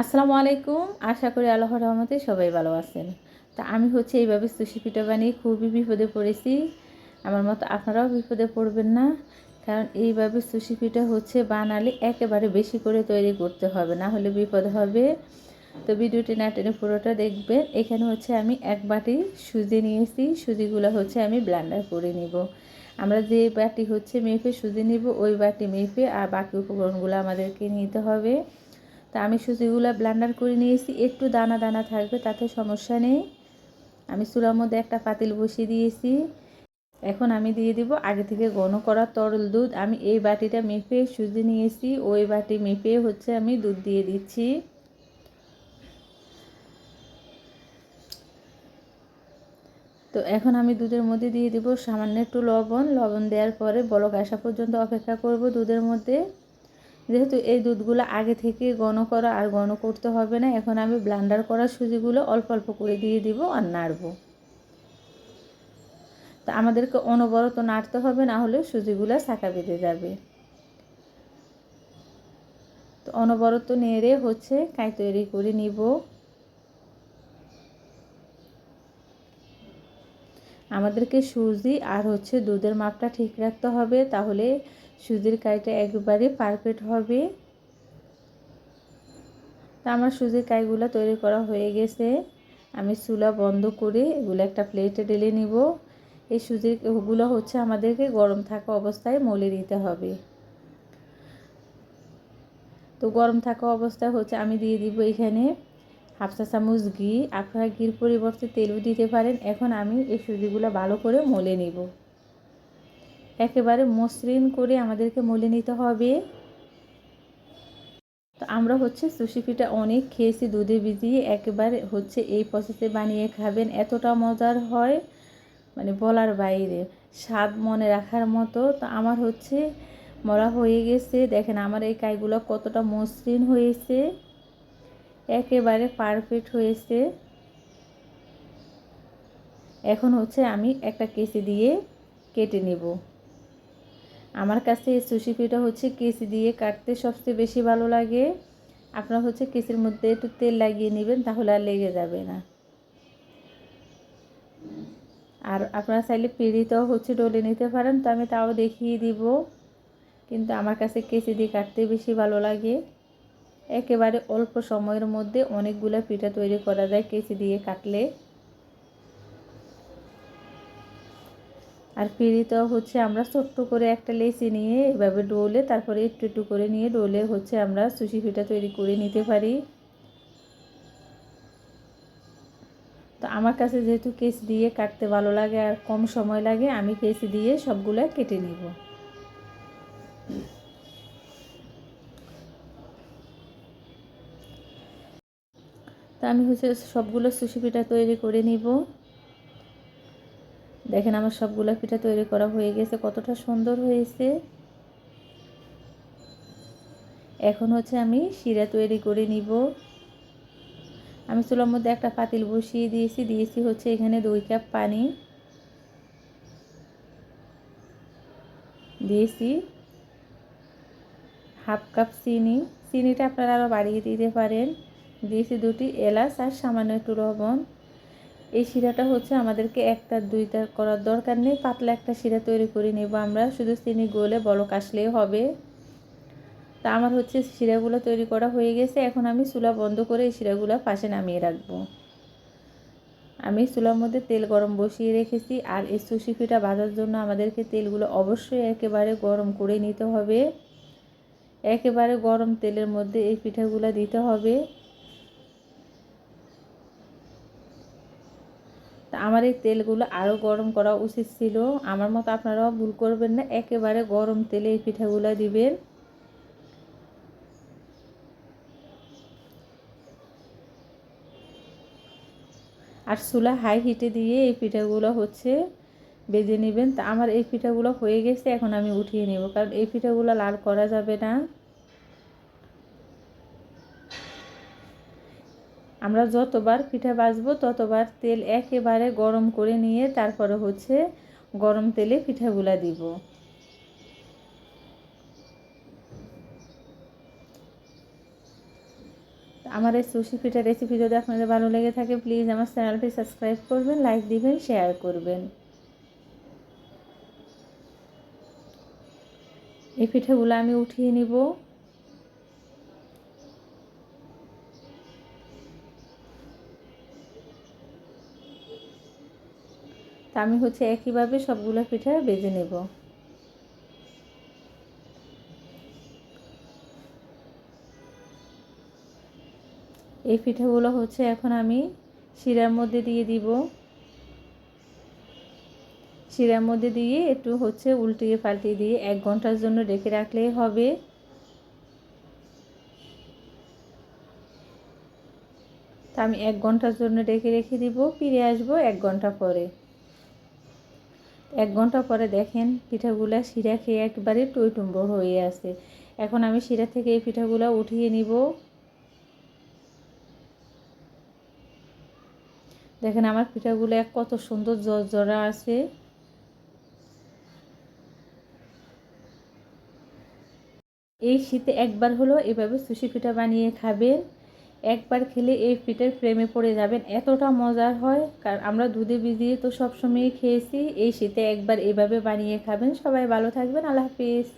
আসসালামু আলাইকুম। আশা করি আল্লাহর রহমতে সবাই ভালো আছেন। তা আমি হচ্ছে এইভাবে সুশি পিঠা বানিয়ে খুবই বিপদে পড়েছি। আমার মতো আপনারাও বিপদে পড়বেন না। কারণ এইভাবে সুশি পিঠা হচ্ছে বানালে একেবারে বেশি করে তৈরি করতে হবে, না হলে বিপদ হবে। তো ভিডিওটি না টেনে পুরোটা দেখবেন। এখানে হচ্ছে আমি এক বাটি সুজি নিয়েছি। সুজিগুলো হচ্ছে আমি ব্লান্ডার করে নিব। আমরা যে বাটি হচ্ছে মেপে সুজি নিব, ওই বাটি মেপে আর বাকি উপকরণগুলো আমাদেরকে নিতে হবে। তা আমি সুজিগুলো ব্লান্ডার করে নিয়েছি, একটু দানা দানা থাকবে, তাতে সমস্যা নেই। আমি চুলার মধ্যে একটা পাতিল বসিয়ে দিয়েছি। এখন আমি দিয়ে দিব আগে থেকে ঘন করা তরল দুধ। আমি এই বাটিটা মেপে সুজি নিয়েছি, ওই বাটি মেপে হচ্ছে আমি দুধ দিয়ে দিচ্ছি। তো এখন আমি দুধের মধ্যে দিয়ে দিব সামান্য একটু লবণ। লবণ দেওয়ার পরে বলক আসা পর্যন্ত অপেক্ষা করব দুধের মধ্যে। যেহেতু এই দুধগুলো আগে থেকে গণ করা আর গণ করতে হবে না, এখন আমি ব্লান্ডার করা সুজিগুলো অল্প অল্প করে দিয়ে দিব আর নাড়বো। তা আমাদেরকে অনবরত নাড়তে হবে, না হলে সুজিগুলো শাঁকা বেঁধে যাবে। তো অনবরত নেড়ে হচ্ছে কাই তৈরি করে নিব। আমাদেরকে সুজি আর হচ্ছে দুধের মাপটা ঠিক রাখতে হবে, তাহলে সুজির কাইটা একবারে পারফেক্ট হবে। তা আমার সুজির কাইগুলো তৈরি করা হয়ে গেছে। আমি চুলা বন্ধ করে এগুলো একটা প্লেটে ঢেলে নিব। এই সুজির ওগুলো হচ্ছে আমাদেরকে গরম থাকা অবস্থায় মলে দিতে হবে। তো গরম থাকা অবস্থায় হচ্ছে আমি দিয়ে দিব এখানে হাফসা চামচ ঘি, আপনারা ঘির পরিবর্তে তেলও দিতে পারেন। এখন আমি এই সুজিগুলো ভালো করে মলে নিব। একেবারে মসৃণ করে আমাদেরকে মলে নিতে হবে। তো আমরা হচ্ছে সুশি পিঠা অনেক খেয়েছি, দুধে ভিজিয়ে। একেবারে হচ্ছে এই প্রসেসে বানিয়ে খাবেন। এতটা মজার হয় মানে বলার বাইরে, স্বাদ মনে রাখার মতো। তো আমার হচ্ছে মরা হয়ে গেছে। দেখেন আমার এই কাইগুলো কতটা মসৃণ হয়েছে। একেবারে পারফেক্ট হয়েছে। এখন হচ্ছে আমি একটা কেসি দিয়ে কেটে নেব। আমার কাছে এই সুশি পিঠা হচ্ছে কেসি দিয়ে কাটতে সবচেয়ে বেশি ভালো লাগে। আপনার হচ্ছে কেসির মধ্যে একটু তেল লাগিয়ে নেবেন, তাহলে আর লেগে যাবে না। আর আপনারা চাইলে পিড়িতেও হচ্ছে ডলে নিতে পারেন, তো আমি তাও দেখিয়ে দিব। কিন্তু আমার কাছে কেসি দিয়ে কাটতে বেশি ভালো লাগে। একেবারে অল্প সময়ের মধ্যে অনেকগুলো পিঠা তৈরি করা যায় কেসি দিয়ে কাটলে। আর পিড়িতেও হচ্ছে আমরা ছোট্ট করে একটা লেচি নিয়ে এভাবে ডোলে, তারপরে একটু একটু করে নিয়ে ডোলে হচ্ছে আমরা সুশি পিঠা তৈরি করে নিতে পারি। তো আমার কাছে যেহেতু কেস দিয়ে কাটতে ভালো লাগে আর কম সময় লাগে, আমি কেস দিয়ে সবগুলো কেটে নিব। তা আমি হচ্ছে সবগুলো সুশি পিঠা তৈরি করে নিব। দেখেন আমার সবগুলো পিঠা তৈরি করা হয়ে গেছে, কতটা সুন্দর হয়েছে। এখন হচ্ছে আমি শিরা তৈরি করে নিব। আমি চুলার মধ্যে একটা পাতিল বসিয়ে দিয়েছি দিয়েছি হচ্ছে এখানে দুই কাপ পানি। দিয়েছি হাফ কাপ চিনি, চিনিটা আপনারা আরও বাড়িয়ে দিতে পারেন। দিয়েছি দুটি এলাচ আর সামান্য একটু লবণ। এই শিরাটা হচ্ছে আমাদেরকে একটা, দুইটা করার দরকার নেই। পাতলা একটা শিরা তৈরি করে নেব আমরা। শুধু চিনি গোলে বলক আসলেই হবে। তা আমার হচ্ছে শিরাগুলো তৈরি করা হয়ে গেছে। এখন আমি চুলা বন্ধ করে এই শিরাগুলো পাশে নামিয়ে রাখব। আমি চুলার মধ্যে তেল গরম বসিয়ে রেখেছি। আর এই সুশি ভাজার জন্য আমাদেরকে তেলগুলো অবশ্যই একেবারে গরম করে নিতে হবে। একেবারে গরম তেলের মধ্যে এই পিঠাগুলো দিতে হবে। আমার এই তেলগুলো আরও গরম করা উচিত ছিল। আমার মতো আপনারাও ভুল করবেন না, একেবারে গরম তেলে এই পিঠাগুলো দিবেন। আর চুলা হাই হিটে দিয়ে এই পিঠাগুলো হচ্ছে বেজে নেবেন। তা আমার এই পিঠাগুলো হয়ে গেছে, এখন আমি উঠিয়ে নেব। কারণ এই পিঠাগুলো লাল করা যাবে না। আমরা যতবার পিঠা বাজবো, ততবার তেল একেবারে গরম করে নিয়ে তারপরে হচ্ছে গরম তেলে পিঠাগুলা দিব। আমার এই সুশি পিঠা রেসিপি যদি আপনাদের ভালো লেগে থাকে প্লিজ আমার চ্যানেলটি সাবস্ক্রাইব করবেন লাইক দিবেন শেয়ার করবেন। এই পিঠাগুলো আমি উঠিয়ে নিব। তা আমি হচ্ছে একইভাবে সবগুলো পিঠা বেজে নেব। এই পিঠাগুলো হচ্ছে এখন আমি শিরার মধ্যে দিয়ে দিব। শিরার মধ্যে দিয়ে একটু হচ্ছে উল্টিয়ে পাল্টিয়ে দিয়ে এক ঘণ্টার জন্য রেখে রাখলেই হবে। তা আমি এক ঘণ্টার জন্য রেখে রেখে দিব, ফিরে আসব এক ঘণ্টা পরে। এক ঘণ্টা পরে দেখেন পিঠাগুলা শিরা খেয়ে একবারে টইটুম্বর হয়ে আছে। এখন আমি শিরা থেকে এই পিঠাগুলা উঠিয়ে নিব। দেখেন আমার পিঠাগুলো এক কত সুন্দর জরা আছে। এই শীতে একবার হলো এভাবে সুশি পিঠা বানিয়ে খাবেন। একবার খেলে এই ফ্রিটের প্রেমে পড়ে যাবেন। এতটা মজার হয়। কারণ আমরা দুধে ভিজিয়ে তো সবসময় খেয়েছি। এই শীতে একবার এভাবে বানিয়ে খাবেন। সবাই ভালো থাকবেন। আল্লাহ হাফিজ।